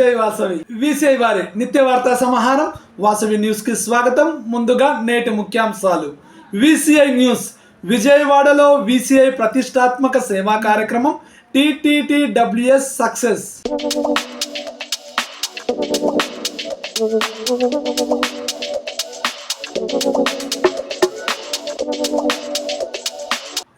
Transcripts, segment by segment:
జై వాసవి. విసిఐ వారి నిత్య వార్తా సమాహారం. వాసవి న్యూస్కి స్వాగతం. ముందుగా నేటి ముఖ్యాంశాలు. VCI news. విజయవాడలో విసిఐ ప్రతిష్టాత్మక సేవా కార్యక్రమం. TTTWS success.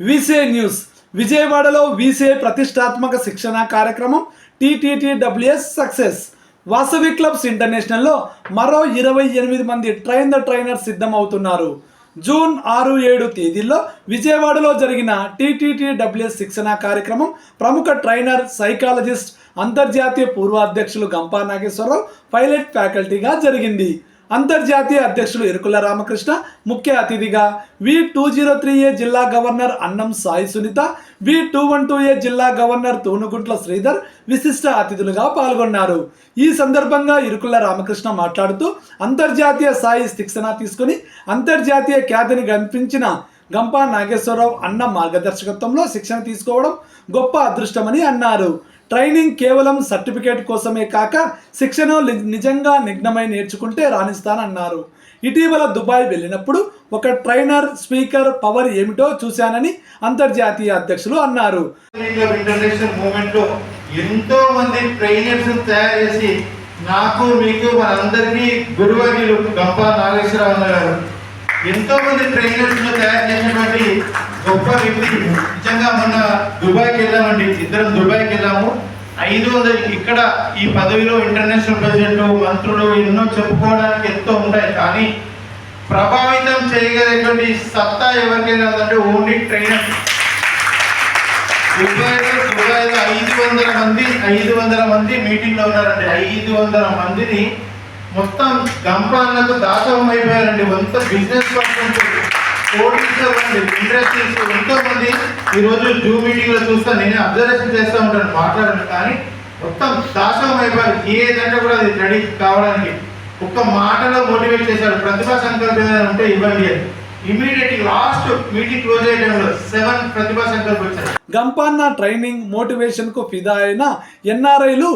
VCI news. విజయవాడలో విసిఐ ప్రతిష్టాత్మక శిక్షణ కార్యక్రమం. TTTWS success. వాసవి క్లబ్స్ ఇంటర్నేషనల్లో మరో ఇరవై ఎనిమిది మంది ట్రైన్ ద ట్రైనర్ సిద్ధమవుతున్నారు. జూన్ ఆరు ఏడు తేదీల్లో విజయవాడలో జరిగిన టీటీటీడబ్ల్యూఎస్ శిక్షణ కార్యక్రమం ప్రముఖ ట్రైనర్ సైకాలజిస్ట్ అంతర్జాతీయ పూర్వ అధ్యక్షులు గంపా నాగేశ్వరరావు పైలట్ ఫ్యాకల్టీగా జరిగింది. అంతర్జాతీయ అధ్యక్షులు ఇరుకుల రామకృష్ణ ముఖ్య అతిథిగా V two zero three A జిల్లా governor Annam Sai Sunitha V two one two A జిల్లా గవర్నర్ తూనుగుంట్ల శ్రీధర్ విశిష్ట అతిథులుగా పాల్గొన్నారు. ఈ సందర్భంగా ఇరుకుల రామకృష్ణ మాట్లాడుతూ అంతర్జాతీయ స్థాయి శిక్షణ తీసుకుని అంతర్జాతీయ ఖ్యాతిని కనిపించిన గంపా నాగేశ్వరరావు అన్న మార్గదర్శకత్వంలో శిక్షణ తీసుకోవడం గొప్ప అదృష్టమని అన్నారు. ట్రైనింగ్ కేవలం సర్టిఫికేట్ కోసమే కాక శిక్షణ ని- నిజంగా నిఘ్నమై నేర్చుకుంటే రాణిస్తానన్నారు. ఇటీవల దుబాయ్ వెళ్ళినప్పుడు ఒక ట్రైనర్ స్పీకర్ పవర్ ఏమిటో చూశానని అంతర్జాతీయ అధ్యక్షులు అన్నారు. ఇంటర్నేషనల్ మూవ్మెంట్లో ఎంతో మంది ట్రైనర్స్ తయారు చేసి నాకు మీకు మనందరికీ గురువర్యులు గంప నాగేశ్వరరావు గారు. ఎంతో మంది ట్రైనర్స్ తయారు చేసినటువంటి గొప్ప వ్యక్తి. నిజంగా మొన్న దుబాయ్కి వెళ్ళామండి. ఇద్దరం దుబాయ్కి వెళ్ళాము. ఐదు వందలు. ఇక్కడ ఈ పదవిలో ఇంటర్నేషనల్ ప్రెసిడెంట్ మంత్రులు ఎన్నో చెప్పుకోవడానికి ఎంతో ఉంటాయి. కానీ ప్రభావితం చేయగలిగినటువంటి సత్తా ఎవరికైనా ఉందంటే ఓన్లీ ట్రైనర్ దుబాయ్లో దుబాయ్లో ఐదు వందల మంది ఐదు వందల మంది మీటింగ్లో ఉన్నారండి. ఐదు వందల మందిని మొత్తం గంపాలకు దాసవం అయిపోయారండి. మొత్తం బిజినెస్ పర్సన్స్. కోటీశ్వర్ ఇండస్ట్రీస్ ఎంతో మంది ఈ రోజు జూమ్ మీటింగ్లో చూస్తా నేను అబ్జర్వేషన్ చేస్తూ ఉంటాను మాట్లాడను. కానీ మొత్తం దాసవం అయిపోయారు. ఏదంటే కూడా అది రెడీ కావడానికి ఒక్క మాటలో మోటివేట్ చేశాడు. ప్రతిభా సంకల్పం ఏదైనా ఉంటే ఇవ్వండి అని. Last meeting close seven Pratibha Sankalpam వచ్చారు. ట్రైనింగ్ మోటివేషన్కు ఫిదా అయిన ఎన్ఆర్ఐలు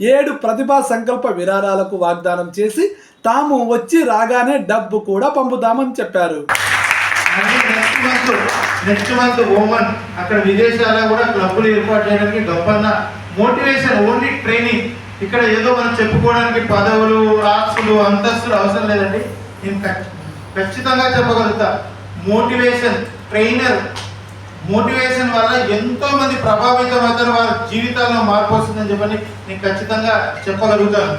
ఏడు ప్రతిభా సంకల్ప విరాళాలకు వాగ్దానం చేసి తాము వచ్చి రాగానే డబ్బు కూడా పంపుతామని చెప్పారు. అంటే next month next month Oman అక్కడ విదేశాల్లో కూడా క్లబ్బులు ఏర్పాటు చేయడానికి గొప్పన్న మోటివేషన్ ఓన్లీ ట్రైనింగ్ ఇక్కడ ఏదో మనం చెప్పుకోవడానికి పదవులు ఆస్తులు అంతస్తులు అవసరం లేదండి. నేను ఖచ్చితంగా చెప్పగలుగుతా. మోటివేషన్ ట్రైనర్ మోటివేషన్ వల్ల ఎంతో మంది ప్రభావితం అవుతారు వారి జీవితాల్లో మార్పు వస్తుందని చెప్పని నేను ఖచ్చితంగా చెప్పగలుగుతాను.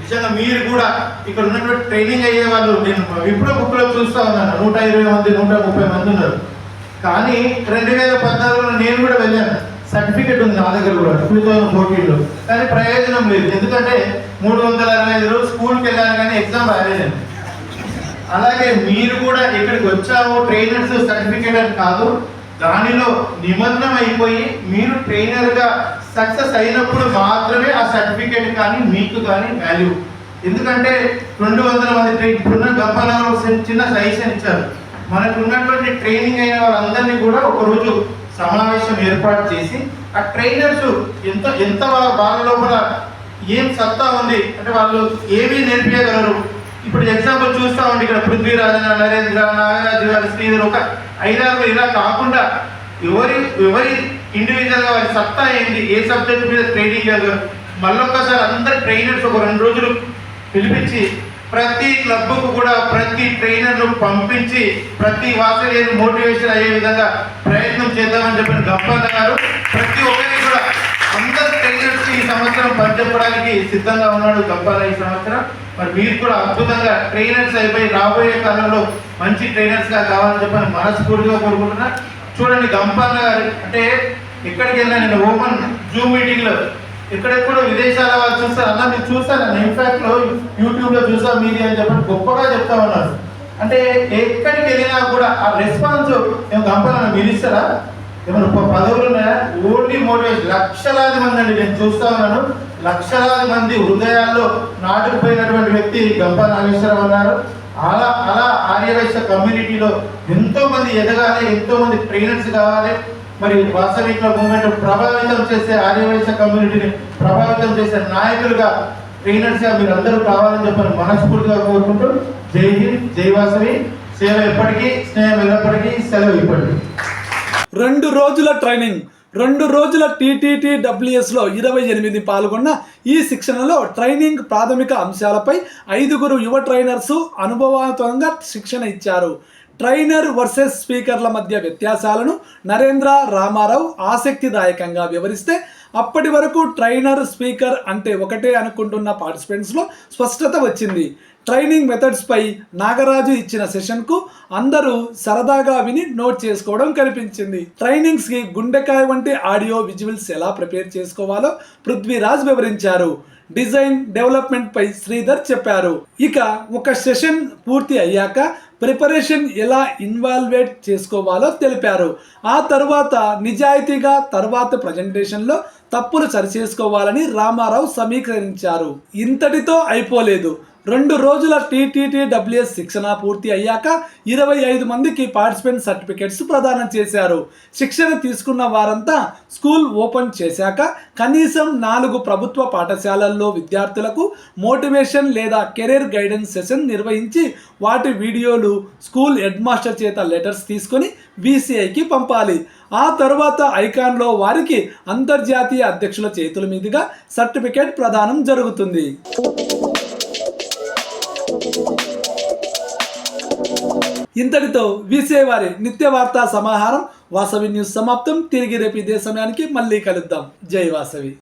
నిజంగా మీరు కూడా ఇక్కడ ఉన్నటువంటి ట్రైనింగ్ అయ్యే వాళ్ళు నేను విప్రో బుక్లో చూస్తా ఉన్నాను. నూట ఇరవై మంది నూట ముప్పై మంది ఉన్నారు. కానీ రెండు వేల పద్నాలుగులో నేను కూడా వెళ్ళాను. సర్టిఫికెట్ ఉంది నా దగ్గర కూడా టూ థౌజండ్ ఫోర్టీన్లో. కానీ ప్రయోజనం లేదు. ఎందుకంటే మూడు వందల అరవై ఐదు రోజులు స్కూల్కి వెళ్ళాను కానీ ఎగ్జామ్ రాయలేదండి అలాగే మీరు కూడా ఇక్కడికి వచ్చాము ట్రైనర్స్ సర్టిఫికేట్ అని కాదు దానిలో నిమగ్నం అయిపోయి మీరు ట్రైనర్గా సక్సెస్ అయినప్పుడు మాత్రమే ఆ సర్టిఫికేట్ కానీ మీకు కానీ వాల్యూ ఎందుకంటే రెండు వందల మంది ట్రైన్ ఇప్పుడున్న గంపనగర్ చిన్న సజెషన్ ఇచ్చారు. మనకు ఉన్నటువంటి ట్రైనింగ్ అయిన వాళ్ళందరినీ కూడా ఒక రోజు సమావేశం ఏర్పాటు చేసి ఆ ట్రైనర్స్ ఎంత ఎంత వాళ్ళ లోపల ఏం సత్తా ఉంది అంటే వాళ్ళు ఏమీ నేర్పించగలరు ఇప్పుడు ఎగ్జాంపుల్ చూస్తా ఉండి ఇక్కడ పృథ్వీరాజ్ నరేంద్ర నాగరాజు గారు శ్రీధర్ ఒక ఐదారు ఇలా కాకుండా ఎవరి ఎవరి ఇండివిజువల్గా వారి సత్తా ఏంటి? ఏ సబ్జెక్ట్ మీద ట్రైనింగ్ చేయగలరు మళ్ళొక్కసారి అందరు ట్రైనర్స్ ఒక రెండు రోజులు పిలిపించి ప్రతి క్లబ్కు కూడా ప్రతి ట్రైనర్ను పంపించి ప్రతి వాసలేని మోటివేషన్ అయ్యే విధంగా ప్రయత్నం చేద్దామని చెప్పిన గంపన్న గారు. ప్రతి ఒక్కరికి కూడా అందరు ట్రైనర్స్ ఈ సంవత్సరం పనిచెప్పడానికి సిద్ధంగా ఉన్నాడు గంపాల ఈ సంవత్సరం. మరి మీరు కూడా అద్భుతంగా ట్రైనర్స్ అయిపోయి రాబోయే కాలంలో మంచి ట్రైనర్స్గా కావాలని చెప్పని మనస్ఫూర్తిగా కోరుకుంటున్నా. చూడండి గంపాల గారు అంటే ఎక్కడికి వెళ్ళినా నేను ఓపెన్ జూమ్ మీటింగ్లో. ఎక్కడెక్కడో ఎక్కడెక్కడ విదేశాల వాళ్ళు చూస్తారు. అన్న మీరు చూస్తాను. ఇన్ఫాక్ట్ ఇన్ఫాక్ట్లో యూట్యూబ్లో చూసా మీది అని చెప్పి గొప్పగా చెప్తా ఉన్నారు. అంటే ఎక్కడికి వెళ్ళినా కూడా ఆ రెస్పాన్స్ మేము కంపెనీ మీరు ఇస్తారా ఏమైనా పదవులు ఉన్నాయా? ఓన్లీ మోటివేషన్ లక్షలాది మంది అండి. నేను చూస్తా ఉన్నాను. లక్షలాది మంది హృదయాల్లో నాటుకుపోయినటువంటి వ్యక్తి గంపా నాగేశ్వరరావు ఉన్నారు. అలా అలా ఆర్యవైశ్య కమ్యూనిటీలో ఎంతోమంది ఎదగాలి ఎంతోమంది ట్రైనర్స్ కావాలి. మరి వాస్తవిక మూమెంట్ ప్రభావితం చేసే ఆర్యవైశ్య కమ్యూనిటీని ప్రభావితం చేసే నాయకులుగా ట్రైనర్స్గా మీరు అందరూ కావాలని చెప్పని మనస్ఫూర్తిగా కోరుకుంటూ జై హింద్ జై వాసవి. సేవ ఎప్పటికీ స్నేహం ఎల్లప్పటికీ సెలవు ఇప్పటికీ. రెండు రోజుల ట్రైనింగ్ రెండు రోజుల టీటీటీ డబ్ల్యూఎస్లో ఇరవై ఎనిమిది పాల్గొన్న ఈ శిక్షణలో ట్రైనింగ్ ప్రాథమిక అంశాలపై ఐదుగురు యువ ట్రైనర్స్ అనుభవవంతంగా శిక్షణ ఇచ్చారు. ట్రైనర్ వర్సెస్ స్పీకర్ల మధ్య వ్యత్యాసాలను నరేంద్ర రామారావు ఆసక్తిదాయకంగా వివరిస్తే అప్పటి వరకు ట్రైనర్ స్పీకర్ అంటే ఒకటే అనుకుంటున్న పార్టిసిపెంట్స్లో స్పష్టత వచ్చింది. ట్రైనింగ్ మెథడ్స్పై నాగరాజు ఇచ్చిన సెషన్కు అందరూ సరదాగా విని నోట్ చేసుకోవడం కనిపించింది. ట్రైనింగ్స్కి గుండెకాయ వంటి ఆడియో విజువల్స్ ఎలా ప్రిపేర్ చేసుకోవాలో పృథ్వీరాజ్ వివరించారు. డిజైన్ డెవలప్మెంట్ పై శ్రీధర్ చెప్పారు. ఇక ఒక సెషన్ పూర్తి అయ్యాక ప్రిపరేషన్ ఎలా ఇన్వాల్వేట్ చేసుకోవాలో తెలిపారు. ఆ తర్వాత నిజాయితీగా తర్వాత ప్రజెంటేషన్లో తప్పులు సరిచేసుకోవాలని రామారావు సమీకరించారు. ఇంతటితో అయిపోలేదు. రెండు రోజుల టీటీటీడబ్ల్యూఎస్ శిక్షణ పూర్తి అయ్యాక ఇరవై ఐదు మందికి పార్టిసిపెంట్ సర్టిఫికెట్స్ ప్రదానం చేశారు. శిక్షణ తీసుకున్న వారంతా స్కూల్ ఓపెన్ చేశాక కనీసం నాలుగు ప్రభుత్వ పాఠశాలల్లో విద్యార్థులకు మోటివేషన్ లేదా కెరీర్ గైడెన్స్ సెషన్ నిర్వహించి వాటి వీడియోలు స్కూల్ హెడ్ మాస్టర్ చేత లెటర్స్ తీసుకొని బీసీఐకి పంపాలి. ఆ తర్వాత ఐకాన్లో వారికి అంతర్జాతీయ అధ్యక్షుల చేతుల మీదుగా సర్టిఫికేట్ ప్రదానం జరుగుతుంది. ఇంతటితో వీసే వారి నిత్య వార్తా సమాహారం వాసవి న్యూస్ సమాప్తం. తిరిగి రేపు ఇదే సమయానికి మళ్ళీ కలుద్దాం. జై వాసవి.